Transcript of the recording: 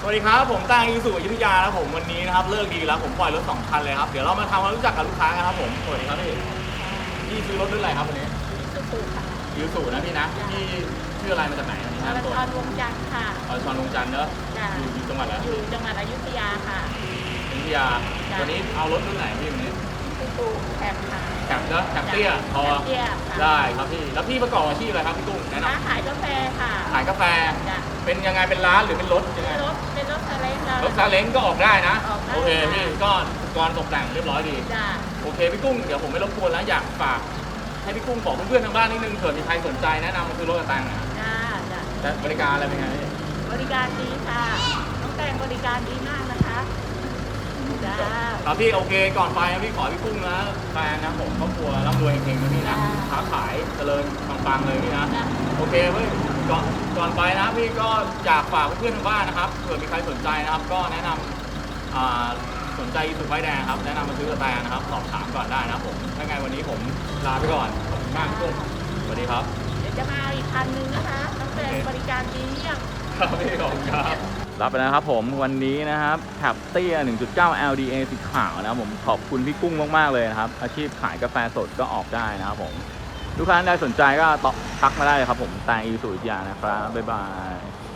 สวัสดีครับ ผมตั้งอีสุอยุธยานะครับผมวันนี้นะครับเลิกดีแล้วผมปล่อยรถสองคันเลยครับเดี๋ยวเรามาทำความรู้จักกับลูกค้ากันครับผมสวัสดีครับพี่พี่ซื้อรถรุ่นอะไรครับวันนี้สุขุค่ะยูสุนะพี่นะพี่ชื่ออะไรมาจากไหนอันนี้อนะรตัวชรวงจันทร์ค่ะ อรชรลงจันทร์เนอะจ้ะ อยู่อยู่จังหวัดอะไรอยู่จังหวัดอยุธยาค่ะอยุธยาจ้ะวันนี้เอารถรุ่นไหนพี่วันนี้สุขุแคมค่ะแคปเนอะแคปเตี้ยพอแคมเตี้ยค่ะได้ครับพี่แล้วพี่ประกอบอาชีพอะไรครับพี่ตุ้งแนะนค้าขายกาแฟค่ะำขายกาแฟ จ้ะเป็นยังไงเป็นร้านหรือเป็นรถยังไงเป็นรถเป็นรถซาเล้งค่ะ รถ ซาเล้งก็ออกได้นะ ออกได้ โอเคพี่ก็อุปกรณ์ตกแต่งเรียบร้อยดี จ้ะโอเคพี่กุ้งเดี๋ยวผมไม่รบกวนแล้วอยากฝากให้พี่กุ้งบอกเพื่อนๆทางบ้านนิดนึงเผื่อมีใครสนใจแนะนำมาซื้อรถกระตังนะจ้าจ้ะแต่บริการอะไรเป็นไงพี่บริการดีค่ะ น้องแตงบริการดีมากนะคะจ้าครับพี่โอเคก่อนไปนะพี่ขอให้พี่กุ้งนะแฟนนะผมครอบครัวร่ำรวยเฮงๆนะพี่นะค้าขายเจริญปังๆเลยพี่นะ จ้ะโอเคเพื่อน ก่อนก่อนไปนะพี่ก็อยากฝากเพื่อนๆทางบ้านนะครับเผื่อมีใครสนใจนะครับ ก็แนะนำอ่าสนใจสุดไฟแดงครับ แนะนำมาซื้อกระแตนะครับ สอบถามก่อนได้นะครับผมถ้าไงวันนี้ผมลาไปก่อนขอบคุณมากพี่กุ้งสวัสดีครับ เดี๋ยวจะมาเอาอีกคันนึงนะคะน้องแตงบริการดีเยี่ยม ครับพี่ขอบคุณครับ รับไปนะครับผมวันนี้นะครับแท็บเตี้ย 1.9 LDA สีขาวนะครับผมขอบคุณพี่กุ้งมาก ๆ เลยนะครับ อาชีพขายกาแฟสดก็ออกได้นะครับผม ลูกค้าท่านใดสนใจก็ตทักมาได้เลยครับผมแตงอิสุวิทยานะครับบ๊ายบาย